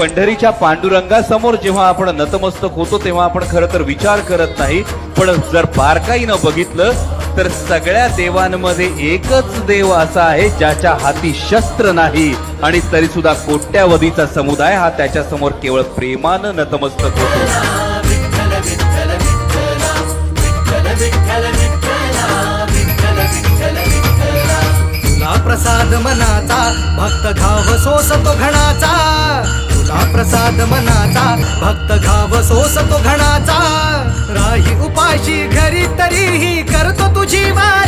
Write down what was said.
पंढरीच्या पांडुरंगासमोर जेव्हा आपण नतमस्तक होतो तेव्हा आपण खरं तर विचार करत नाही. पण जर बारकाईनं बघितलं तर सगळ्या देवांमध्ये एकच देव असा आहे ज्याच्या हाती शस्त्र नाही. आणि तरी सुद्धा कोट्यावधीचा समुदाय हा त्याच्यासमोर केवळ प्रेमानं नतमस्तक होतो. प्रसाद मनाचा भक्त घाव सोसतो घणाचा. प्रसाद मनाचा भक्त घाव सोसतो घणाचा. राही उपाशी घरी तरीही करतो तुझी वा